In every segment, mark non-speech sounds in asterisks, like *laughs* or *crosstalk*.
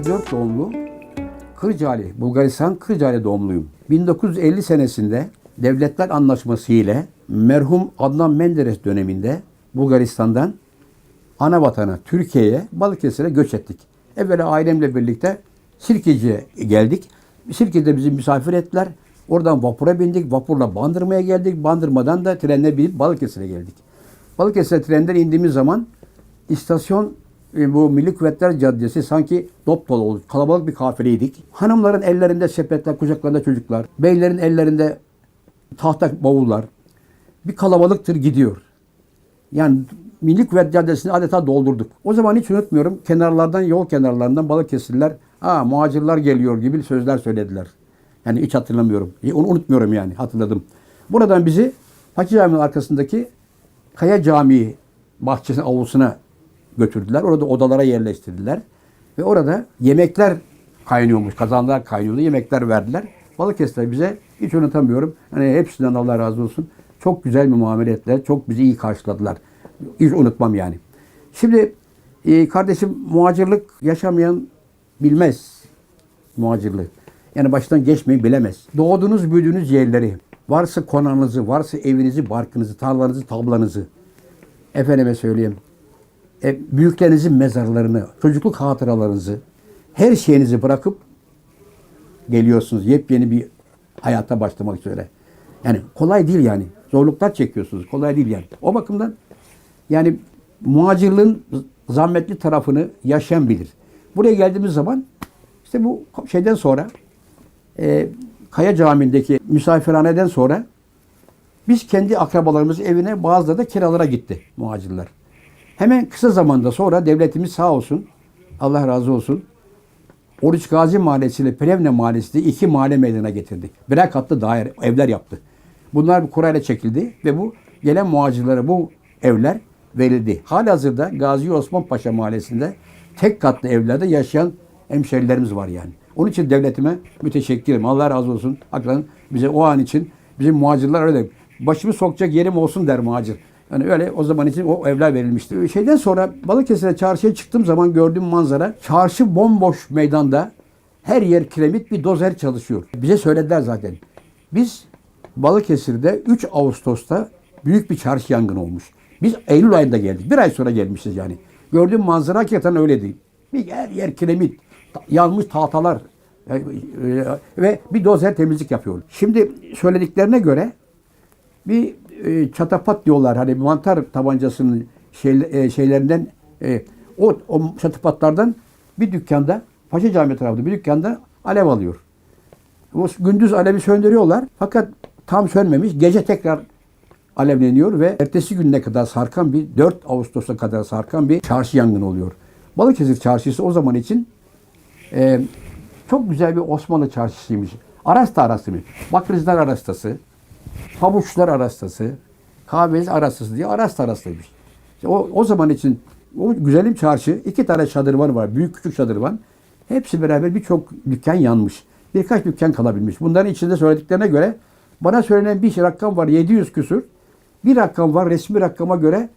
...1934 doğumlu Kırcaali, Bulgaristan Kırcaali doğumluyum. 1950 senesinde Devletler Anlaşması ile merhum Adnan Menderes döneminde Bulgaristan'dan ana vatana Türkiye'ye Balıkesir'e göç ettik. Evvela ailemle birlikte Sirkeci'ye geldik. Sirkeci'de bizi misafir ettiler. Oradan vapura bindik. Vapurla Bandırma'ya geldik. Bandırma'dan da trenle binip Balıkesir'e geldik. Balıkesir trenden indiğimiz zaman istasyon e, bu Milli Kuvvetler Caddesi sanki dop dolu oldu. Kalabalık bir kafileydik. Hanımların ellerinde sepetler, kucaklarında çocuklar. Beylerin ellerinde tahta bavullar. Bir kalabalıktır gidiyor. Yani Milli Kuvvet Caddesi'ni adeta doldurduk. O zaman hiç unutmuyorum. Kenarlardan, yol kenarlarından Balıkesirliler, aa muhacirler geliyor gibi sözler söylediler. Yani hiç hatırlamıyorum. E, Onu unutmuyorum yani hatırladım. Buradan bizi Fakir Camii'nin arkasındaki Kaya Camii bahçesinin avlusuna götürdüler. Orada odalara yerleştirdiler. Ve orada yemekler kaynıyormuş. Kazanlar kaynıyordu. Yemekler verdiler. Balıkesir'de bize hiç unutamıyorum. Hani hepsinden Allah razı olsun. Çok güzel bir muamele ettiler. Çok bizi iyi karşıladılar. Hiç unutmam yani. Şimdi e, kardeşim muhacirlik yaşamayan bilmez muhacirliği. Yani baştan geçmeyi bilemez. Doğduğunuz, büyüdüğünüz yerleri, varsa konağınızı, varsa evinizi, barkınızı, tarlanızı, tablanızı, efendime söyleyeyim, e, büyüklerinizin mezarlarını, çocukluk hatıralarınızı, her şeyinizi bırakıp geliyorsunuz. Yepyeni bir hayata başlamak üzere. Yani kolay değil yani. Zorluklar çekiyorsunuz. Kolay değil yani. O bakımdan yani muhacirliğin zahmetli tarafını yaşayan bilir. Buraya geldiğimiz zaman işte bu şeyden sonra e, Kaya Camii'ndeki misafirhaneden sonra biz kendi akrabalarımızın evine bazıları da kiralara gitti muhacirler. Hemen kısa zamanda sonra devletimiz sağ olsun, Allah razı olsun, Oruç Gazi Mahallesi ile Plevne Mahallesi diye iki mahalle meydana getirdi. Birer katlı daire, evler yaptı. Bunlar bir kurayla çekildi ve bu gelen muhacirlere bu evler verildi. Halihazırda Gazi Osman Paşa Mahallesi'nde tek katlı evlerde yaşayan hemşerilerimiz var yani. Onun için devletime müteşekkirim. Allah razı olsun. Hakikaten bize o an için bizim muhacirler öyle başımı sokacak yerim olsun der muhacir. Yani öyle o zaman için o evler verilmişti. Şeyden sonra Balıkesir'e çarşıya çıktığım zaman gördüğüm manzara çarşı bomboş meydanda her yer kiremit bir dozer çalışıyor. Bize söylediler zaten. Biz Balıkesir'de 3 Ağustos'ta büyük bir çarşı yangını olmuş. Biz Eylül ayında geldik. Bir ay sonra gelmişiz yani. Gördüğüm manzara hakikaten öyle değil. Bir her yer kiremit, yanmış tahtalar e, e, ve bir dozer temizlik yapıyor. Şimdi söylediklerine göre bir e, çatapat diyorlar hani mantar tabancasının şey, e, şeylerinden e, o, o çatapatlardan bir dükkanda Paşa Camii tarafında bir dükkanda alev alıyor. O gündüz alevi söndürüyorlar fakat tam sönmemiş. Gece tekrar alevleniyor ve ertesi gününe kadar sarkan bir 4 Ağustos'a kadar sarkan bir çarşı yangını oluyor. Balıkesir çarşısı o zaman için e, çok güzel bir Osmanlı çarşısıymış. Arasta arası mı? Bakırcılar arastası, Pabuçlar arastası, kahveci arastası diye arasta arastaymış. İşte o, o zaman için o güzelim çarşı iki tane şadırvan var. Büyük küçük şadırvan. Hepsi beraber birçok dükkan yanmış. Birkaç dükkan kalabilmiş. Bunların içinde söylediklerine göre bana söylenen bir rakam var 700 küsür. Bir rakam var resmi rakama göre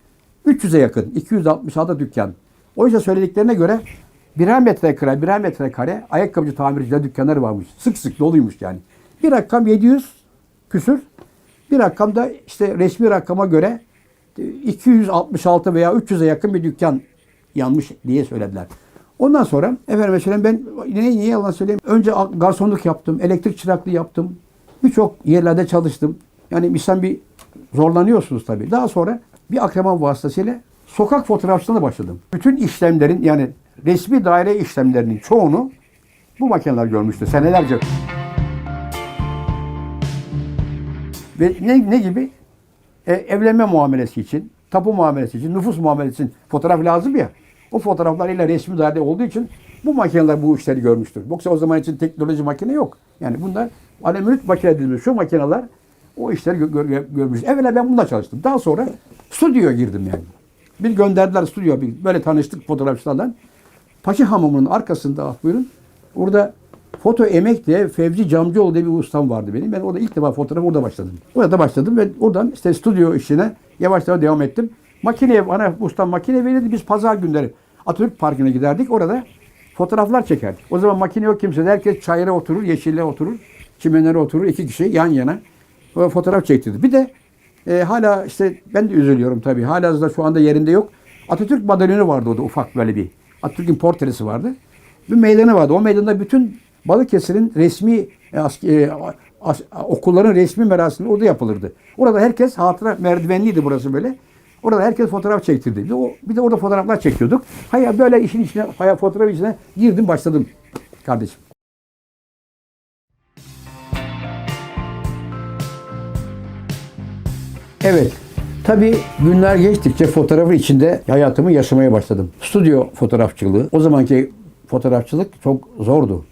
300'e yakın. 266 dükkan. Oysa söylediklerine göre birer metrekare, birer metrekare ayakkabıcı tamirciler dükkanları varmış. Sık sık doluymuş yani. Bir rakam 700 küsür. Bir rakam da işte resmi rakama göre 266 veya 300'e yakın bir dükkan yanmış diye söylediler. Ondan sonra efendim söyleyeyim ben ne, niye yalan söyleyeyim? Önce garsonluk yaptım, elektrik çıraklığı yaptım. Birçok yerlerde çalıştım. Yani insan bir zorlanıyorsunuz tabii. Daha sonra bir akrabam vasıtasıyla sokak fotoğrafçılığına başladım. Bütün işlemlerin yani resmi daire işlemlerinin çoğunu bu makineler görmüştü senelerce. Ve ne, ne gibi? E, evlenme muamelesi için, tapu muamelesi için, nüfus muamelesi için fotoğraf lazım ya. O fotoğraflarıyla resmi daire olduğu için bu makineler bu işleri görmüştür. Yoksa o zaman için teknoloji makine yok. Yani bunlar alemünit makine dediğimiz şu makineler o işleri gö- gör- görmüş. Evvela ben bununla çalıştım. Daha sonra stüdyoya girdim yani. Bir gönderdiler stüdyoya. Bir, böyle tanıştık fotoğrafçılarla. Paşa Hamamı'nın arkasında ah buyurun. Orada foto emek diye Fevzi Camcıoğlu diye bir ustam vardı benim. Ben orada ilk defa fotoğraf orada başladım. Orada başladım ve oradan işte stüdyo işine yavaş yavaş devam ettim. Makineye, bana ustam makine verirdi. Biz pazar günleri Atatürk Parkı'na giderdik. Orada fotoğraflar çekerdik. O zaman makine yok kimse. Herkes çayıra oturur, yeşille oturur. Çimenlere oturur. iki kişi yan yana. O fotoğraf çektirdi. Bir de e, hala işte ben de üzülüyorum tabii. Hala da şu anda yerinde yok. Atatürk madalyonu vardı orada ufak böyle bir. Atatürk'ün portresi vardı. Bir meydanı vardı. O meydanda bütün Balıkesir'in resmi e, e, as- okulların resmi merasimi orada yapılırdı. Orada herkes hatıra merdivenliydi burası böyle. Orada herkes fotoğraf çektirdi. Bir de, o, bir de orada fotoğraflar çekiyorduk. Hayır böyle işin içine, hayır fotoğraf içine girdim başladım kardeşim. Evet. Tabii günler geçtikçe fotoğrafın içinde hayatımı yaşamaya başladım. Stüdyo fotoğrafçılığı. O zamanki fotoğrafçılık çok zordu.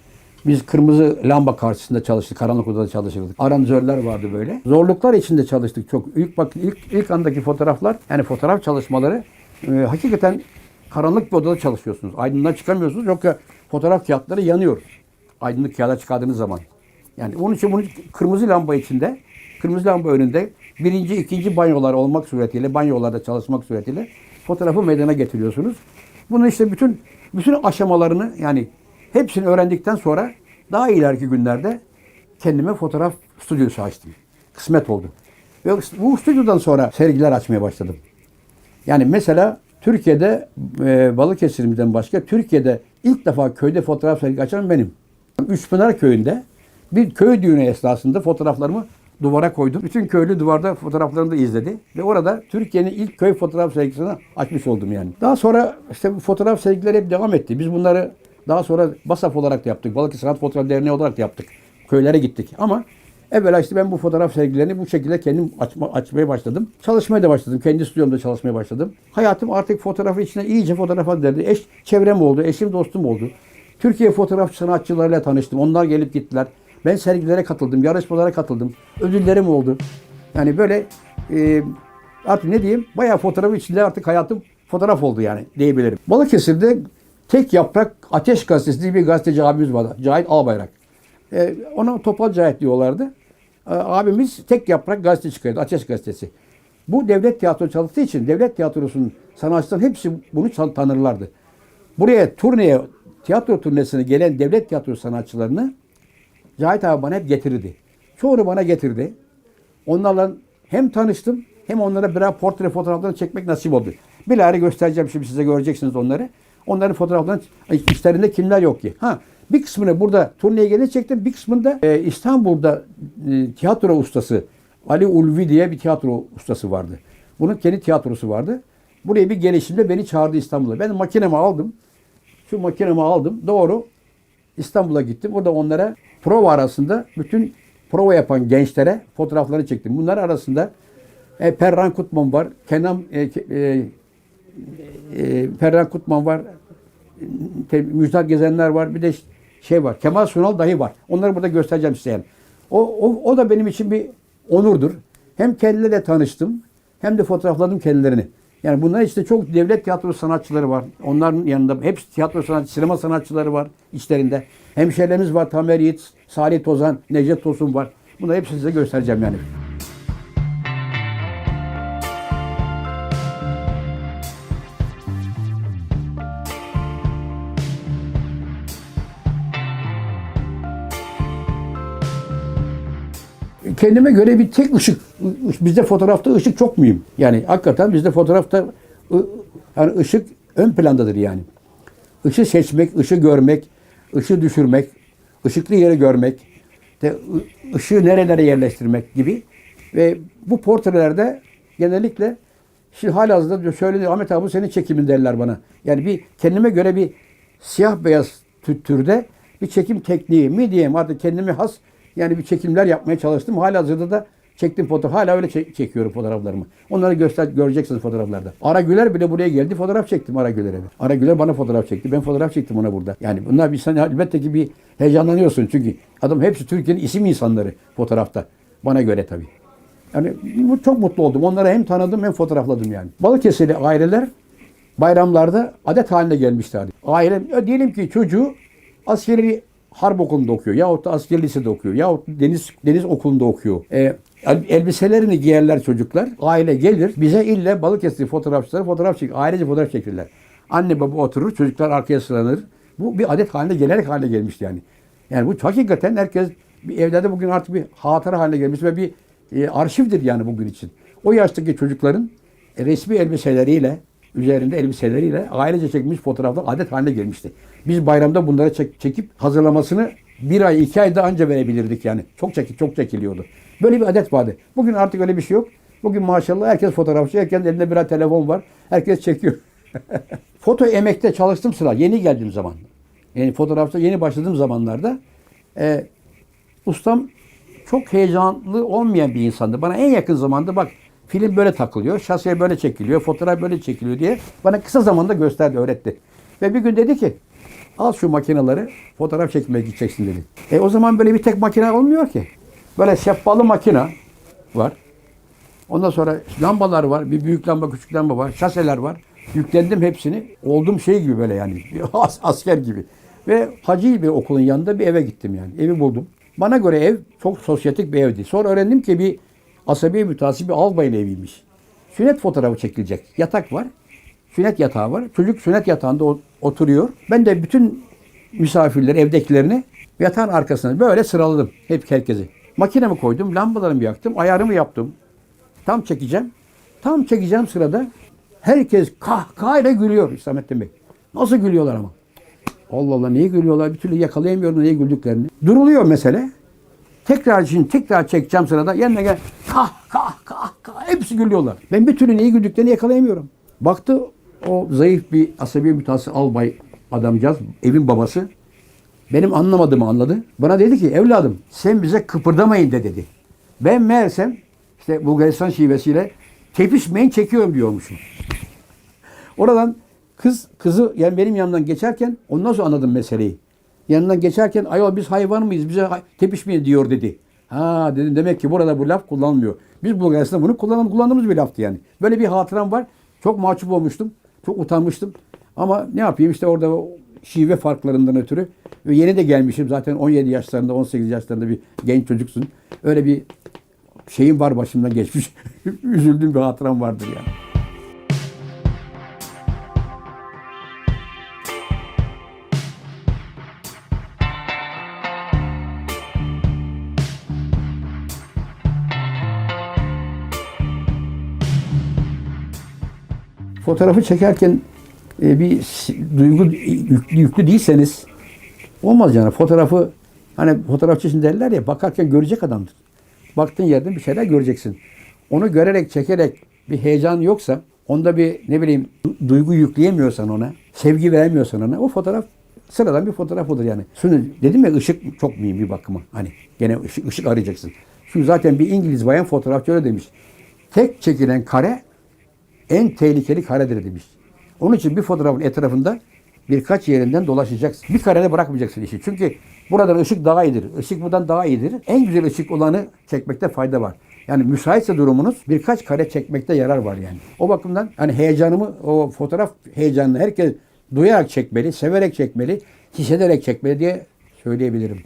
Biz kırmızı lamba karşısında çalıştık, karanlık odada çalışırdık. Aranjörler vardı böyle. Zorluklar içinde çalıştık çok. İlk bak ilk ilk andaki fotoğraflar, yani fotoğraf çalışmaları e, hakikaten karanlık bir odada çalışıyorsunuz. Aydınlığa çıkamıyorsunuz. Yoksa fotoğraf kağıtları yanıyor. Aydınlık kağıda çıkardığınız zaman. Yani onun için bunu kırmızı lamba içinde, kırmızı lamba önünde birinci, ikinci banyolar olmak suretiyle, banyolarda çalışmak suretiyle fotoğrafı meydana getiriyorsunuz. Bunun işte bütün bütün aşamalarını yani hepsini öğrendikten sonra daha ileriki günlerde kendime fotoğraf stüdyosu açtım. Kısmet oldu. Ve bu stüdyodan sonra sergiler açmaya başladım. Yani mesela Türkiye'de e, Balıkesir'imizden başka Türkiye'de ilk defa köyde fotoğraf sergisi açan benim. Üçpınar köyünde bir köy düğünü esnasında fotoğraflarımı duvara koydum. Bütün köylü duvarda fotoğraflarını da izledi. Ve orada Türkiye'nin ilk köy fotoğraf sergisini açmış oldum yani. Daha sonra işte bu fotoğraf sergileri hep devam etti. Biz bunları daha sonra BASAF olarak da yaptık. Balıkesir Sanat Fotoğraf Derneği olarak da yaptık. Köylere gittik. Ama evvela işte ben bu fotoğraf sergilerini bu şekilde kendim açma, açmaya başladım. Çalışmaya da başladım. Kendi stüdyomda çalışmaya başladım. Hayatım artık fotoğrafın içine iyice fotoğrafa derdi. Eş çevrem oldu, eşim dostum oldu. Türkiye fotoğraf sanatçılarıyla tanıştım. Onlar gelip gittiler. Ben sergilere katıldım, yarışmalara katıldım. Ödüllerim oldu. Yani böyle e, artık ne diyeyim? Bayağı fotoğrafın içinde artık hayatım fotoğraf oldu yani diyebilirim. Balıkesir'de tek yaprak Ateş Gazetesi diye bir gazeteci abimiz vardı. Cahit Albayrak. E, ona Topal Cahit diyorlardı. E, abimiz tek yaprak gazete çıkardı. Ateş Gazetesi. Bu devlet tiyatro çalıştığı için devlet tiyatrosunun sanatçıların hepsi bunu tanırlardı. Buraya turneye, tiyatro turnesine gelen devlet tiyatro sanatçılarını Cahit abi bana hep getirirdi. Çoğunu bana getirdi. Onlarla hem tanıştım hem onlara birer portre fotoğraflarını çekmek nasip oldu. Bilahare göstereceğim şimdi size göreceksiniz onları. Onların fotoğraflarını içlerinde kimler yok ki. Ha bir kısmını burada turneye gelince çektim. Bir kısmını da e, İstanbul'da e, tiyatro ustası Ali Ulvi diye bir tiyatro ustası vardı. Bunun kendi tiyatrosu vardı. Buraya bir gelişimde beni çağırdı İstanbul'a. Ben makinemi aldım. Şu makinemi aldım. Doğru İstanbul'a gittim. Orada onlara prova arasında bütün prova yapan gençlere fotoğraflarını çektim. Bunlar arasında e, Perran Kutman var. Kenan e, e, e, Perran Kutman var. Te- Müjdat Gezenler var. Bir de şey var. Kemal Sunal dahi var. Onları burada göstereceğim size. O, o, o da benim için bir onurdur. Hem kendileriyle tanıştım hem de fotoğrafladım kendilerini. Yani bunlar işte çok devlet tiyatro sanatçıları var. Onların yanında hepsi tiyatro sanatçı, sinema sanatçıları var içlerinde. Hemşehrilerimiz var. Tamer Yiğit, Salih Tozan, Necdet Tosun var. Bunları hepsini size göstereceğim yani. Kendime göre bir tek ışık. Bizde fotoğrafta ışık çok mühim. Yani hakikaten bizde fotoğrafta yani ışık ön plandadır yani. Işığı seçmek, ışığı görmek, ışığı düşürmek, ışıklı yeri görmek, de ışığı nerelere yerleştirmek gibi. Ve bu portrelerde genellikle şimdi halihazırda söyledi Ahmet abi bu senin çekimin derler bana. Yani bir kendime göre bir siyah beyaz tü- türde bir çekim tekniği mi diyeyim artık kendime has yani bir çekimler yapmaya çalıştım. Halihazırda da Çektim fotoğraf. Hala öyle çek- çekiyorum fotoğraflarımı. Onları göster göreceksiniz fotoğraflarda. Ara Güler bile buraya geldi. Fotoğraf çektim Ara Güler'e. Ara Güler bana fotoğraf çekti. Ben fotoğraf çektim ona burada. Yani bunlar bir sen elbette ki bir heyecanlanıyorsun çünkü adam hepsi Türkiye'nin isim insanları fotoğrafta. Bana göre tabii. Yani çok mutlu oldum. Onları hem tanıdım hem fotoğrafladım yani. Balıkesirli aileler bayramlarda adet haline gelmişlerdi. Aile ya diyelim ki çocuğu askeri harp okulunda okuyor yahut da askeri lisede okuyor yahut deniz deniz okulunda okuyor. E, el- elbiselerini giyerler çocuklar. Aile gelir bize ille Balıkesir fotoğrafçıları fotoğraf çek, ailece fotoğraf çekirler. Anne baba oturur, çocuklar arkaya sıralanır. Bu bir adet haline gelerek haline gelmişti yani. Yani bu hakikaten herkes bir evlerde bugün artık bir hatıra haline gelmiş ve bir e, arşivdir yani bugün için. O yaştaki çocukların e, resmi elbiseleriyle, üzerinde elbiseleriyle ailece çekilmiş fotoğraflar adet haline gelmişti. Biz bayramda bunları çek- çekip hazırlamasını bir ay, iki ayda anca verebilirdik yani. Çok çekip çok çekiliyordu. Böyle bir adet vardı. Bugün artık öyle bir şey yok. Bugün maşallah herkes fotoğrafçı, herkesin elinde birer telefon var. Herkes çekiyor. *laughs* Foto emekte çalıştım sıra. Yeni geldiğim zaman. Yani fotoğrafta yeni başladığım zamanlarda e, ustam çok heyecanlı olmayan bir insandı. Bana en yakın zamanda bak film böyle takılıyor, şasiye böyle çekiliyor, fotoğraf böyle çekiliyor diye bana kısa zamanda gösterdi, öğretti. Ve bir gün dedi ki al şu makineleri fotoğraf çekmeye gideceksin dedi. E o zaman böyle bir tek makine olmuyor ki. Böyle sehpalı makine var. Ondan sonra lambalar var. Bir büyük lamba, küçük lamba var. Şaseler var. Yüklendim hepsini. Oldum şey gibi böyle yani. *laughs* as- asker gibi. Ve hacı bir okulun yanında bir eve gittim yani. Evi buldum. Bana göre ev çok sosyetik bir evdi. Sonra öğrendim ki bir asabi mütasip bir albayın eviymiş. Sünnet fotoğrafı çekilecek. Yatak var. Sünnet yatağı var. Çocuk sünnet yatağında oturuyor. Ben de bütün misafirleri, evdekilerini yatağın arkasına böyle sıraladım. Hep herkesi. Makinemi koydum, lambalarımı yaktım, ayarımı yaptım. Tam çekeceğim. Tam çekeceğim sırada herkes kahkahayla gülüyor İslamettin Bey. Nasıl gülüyorlar ama. Allah Allah niye gülüyorlar bir türlü yakalayamıyorum niye güldüklerini. Duruluyor mesele. Tekrar şimdi tekrar çekeceğim sırada yanına gel kah kah kah kah hepsi gülüyorlar. Ben bir türlü niye güldüklerini yakalayamıyorum. Baktı o zayıf bir asabi mütası albay adamcağız evin babası. Benim anlamadığımı anladı. Bana dedi ki evladım sen bize kıpırdamayın de dedi. Ben meğersem işte Bulgaristan şivesiyle tepişmeyin çekiyorum diyormuşum. Oradan kız kızı yani benim yanımdan geçerken ondan sonra anladım meseleyi. Yanından geçerken ayol biz hayvan mıyız bize hay- tepişmeyin diyor dedi. Ha dedim demek ki burada bu laf kullanılmıyor. Biz Bulgaristan'da bunu kullan, kullandığımız bir laftı yani. Böyle bir hatıram var. Çok mahcup olmuştum. Çok utanmıştım. Ama ne yapayım işte orada şive farklarından ötürü. Ve yeni de gelmişim zaten 17 yaşlarında 18 yaşlarında bir genç çocuksun. Öyle bir şeyim var başımdan geçmiş. *laughs* Üzüldüğüm bir hatıram vardır yani. Fotoğrafı çekerken e, bir duygu yüklü, yüklü değilseniz olmaz yani. Fotoğrafı hani fotoğrafçı için derler ya bakarken görecek adamdır. Baktığın yerden bir şeyler göreceksin. Onu görerek, çekerek bir heyecan yoksa, onda bir ne bileyim du- duygu yükleyemiyorsan ona, sevgi veremiyorsan ona o fotoğraf sıradan bir fotoğraf olur yani. Şimdi dedim ya ışık çok mühim bir bakıma. Hani gene ışık, ışık arayacaksın. Şu zaten bir İngiliz bayan fotoğrafçı öyle demiş. Tek çekilen kare en tehlikeli karedir demiş. Onun için bir fotoğrafın etrafında birkaç yerinden dolaşacaksın. Bir karede bırakmayacaksın işi. Çünkü buradan ışık daha iyidir. Işık buradan daha iyidir. En güzel ışık olanı çekmekte fayda var. Yani müsaitse durumunuz birkaç kare çekmekte yarar var yani. O bakımdan hani heyecanımı, o fotoğraf heyecanını herkes duyarak çekmeli, severek çekmeli, hissederek çekmeli diye söyleyebilirim.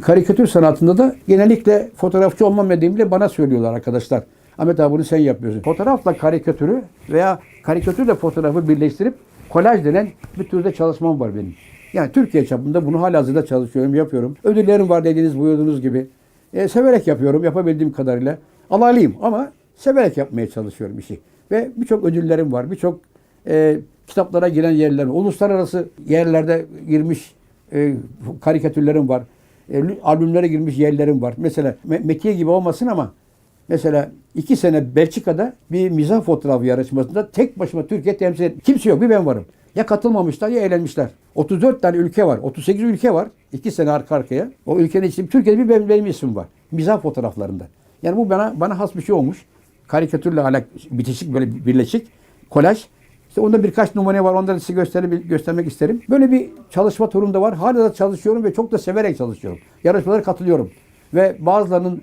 Karikatür sanatında da genellikle fotoğrafçı olmam nedeniyle bana söylüyorlar arkadaşlar. Ahmet abi bunu sen yapıyorsun. Fotoğrafla karikatürü veya karikatürle fotoğrafı birleştirip kolaj denen bir türde çalışmam var benim. Yani Türkiye çapında bunu halihazırda çalışıyorum, yapıyorum. Ödüllerim var dediğiniz buyurduğunuz gibi. E, severek yapıyorum, yapabildiğim kadarıyla. Alaylıyım ama severek yapmaya çalışıyorum işi. Ve birçok ödüllerim var, birçok e, kitaplara giren yerler, uluslararası yerlerde girmiş e, karikatürlerim var. E, albümlere girmiş yerlerim var. Mesela Me- Metiye gibi olmasın ama mesela iki sene Belçika'da bir mizah fotoğrafı yarışmasında tek başıma Türkiye temsil et. Kimse yok bir ben varım. Ya katılmamışlar ya eğlenmişler. 34 tane ülke var. 38 ülke var. iki sene arka arkaya. O ülkenin içinde Türkiye'de bir benim, benim ismim var. Mizah fotoğraflarında. Yani bu bana bana has bir şey olmuş. Karikatürle alak bitişik böyle birleşik kolaj. İşte onda birkaç numune var. Onları size gösterip, göstermek isterim. Böyle bir çalışma turumda var. Hala da çalışıyorum ve çok da severek çalışıyorum. Yarışmalara katılıyorum. Ve bazılarının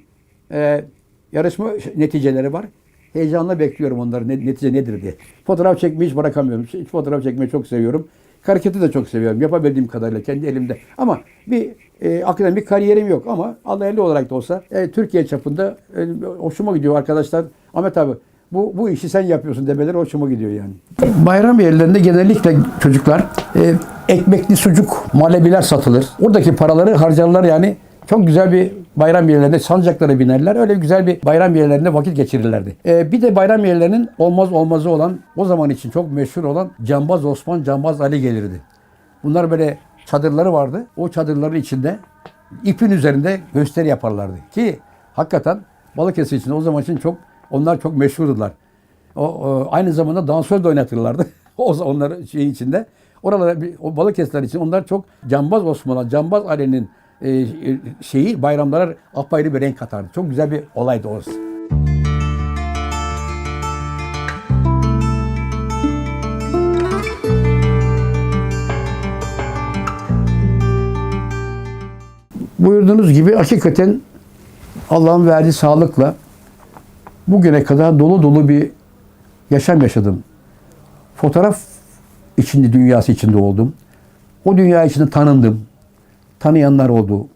e, yarışma neticeleri var. Heyecanla bekliyorum onların ne- netice nedir diye. Fotoğraf çekmeyi hiç bırakamıyorum. Hiç fotoğraf çekmeyi çok seviyorum. Karikatür de çok seviyorum. Yapabildiğim kadarıyla kendi elimde. Ama bir e, akademik kariyerim yok ama Allah eli olarak da olsa e, Türkiye çapında e, hoşuma gidiyor arkadaşlar. Ahmet abi bu, bu işi sen yapıyorsun demeleri hoşuma gidiyor yani. Bayram yerlerinde genellikle çocuklar e, ekmekli sucuk, malebiler satılır. Oradaki paraları harcarlar yani. Çok güzel bir bayram yerlerinde sancaklara binerler. Öyle güzel bir bayram yerlerinde vakit geçirirlerdi. E, bir de bayram yerlerinin olmaz olmazı olan, o zaman için çok meşhur olan Cambaz Osman, Cambaz Ali gelirdi. Bunlar böyle çadırları vardı. O çadırların içinde ipin üzerinde gösteri yaparlardı. Ki hakikaten Balıkesir için o zaman için çok onlar çok meşhurdular. O, o, aynı zamanda dansöz de oynatırlardı. *laughs* o zaman onların şey içinde. Oralara o Balıkesirler için onlar çok Cambaz Osman'a, Cambaz Ali'nin e, şeyi bayramlara apayrı bir renk katardı. Çok güzel bir olaydı orası. Buyurduğunuz gibi hakikaten Allah'ın verdiği sağlıkla bugüne kadar dolu dolu bir yaşam yaşadım. Fotoğraf içinde dünyası içinde oldum. O dünya içinde tanındım. Tanıyanlar oldu.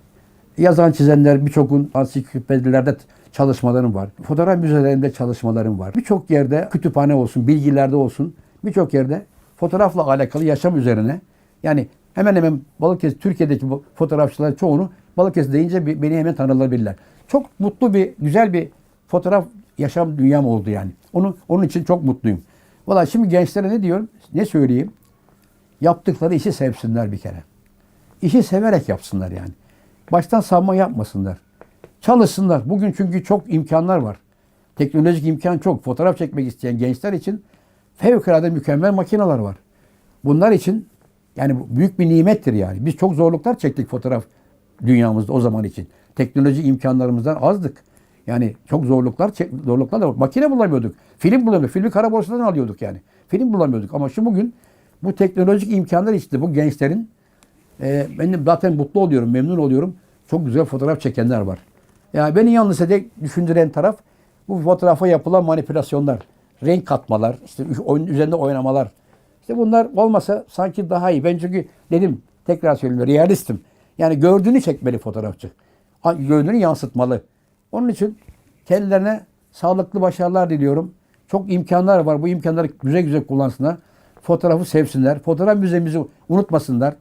Yazan çizenler birçokun ansiklopedilerde çalışmalarım var. Fotoğraf müzelerinde çalışmalarım var. Birçok yerde kütüphane olsun, bilgilerde olsun birçok yerde fotoğrafla alakalı yaşam üzerine yani hemen hemen Balıkesir, Türkiye'deki bu fotoğrafçıların çoğunu Balıkesir deyince beni hemen tanırlar Çok mutlu bir, güzel bir fotoğraf yaşam dünyam oldu yani. Onu, onun için çok mutluyum. Valla şimdi gençlere ne diyorum, ne söyleyeyim? Yaptıkları işi sevsinler bir kere. İşi severek yapsınlar yani. Baştan savma yapmasınlar. Çalışsınlar. Bugün çünkü çok imkanlar var. Teknolojik imkan çok. Fotoğraf çekmek isteyen gençler için fevkalade mükemmel makineler var. Bunlar için yani büyük bir nimettir yani. Biz çok zorluklar çektik fotoğraf dünyamızda o zaman için. Teknoloji imkanlarımızdan azdık. Yani çok zorluklar zorluklar da var. Makine bulamıyorduk. Film bulamıyorduk. Filmi kara borsadan alıyorduk yani. Film bulamıyorduk. Ama şu bugün bu teknolojik imkanlar işte bu gençlerin e, ben de zaten mutlu oluyorum, memnun oluyorum. Çok güzel fotoğraf çekenler var. Yani beni yalnız tek düşündüren taraf bu fotoğrafa yapılan manipülasyonlar. Renk katmalar, işte oyun üzerinde oynamalar. İşte bunlar olmasa sanki daha iyi. Ben çünkü dedim tekrar söylüyorum realistim. Yani gördüğünü çekmeli fotoğrafçı. Gördüğünü yansıtmalı. Onun için kendilerine sağlıklı başarılar diliyorum. Çok imkanlar var. Bu imkanları güzel güzel kullansınlar. Fotoğrafı sevsinler. Fotoğraf müzemizi unutmasınlar.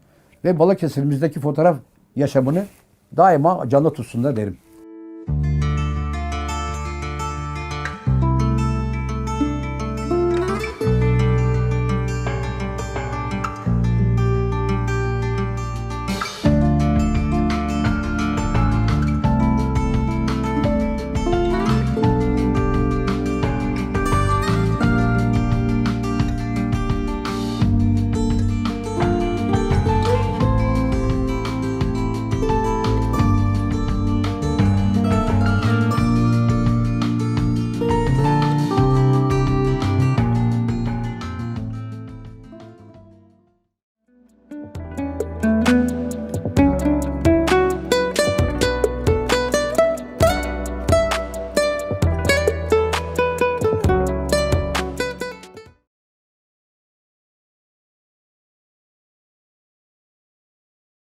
Ve Balıkesir'imizdeki fotoğraf yaşamını daima canlı tutsunlar derim.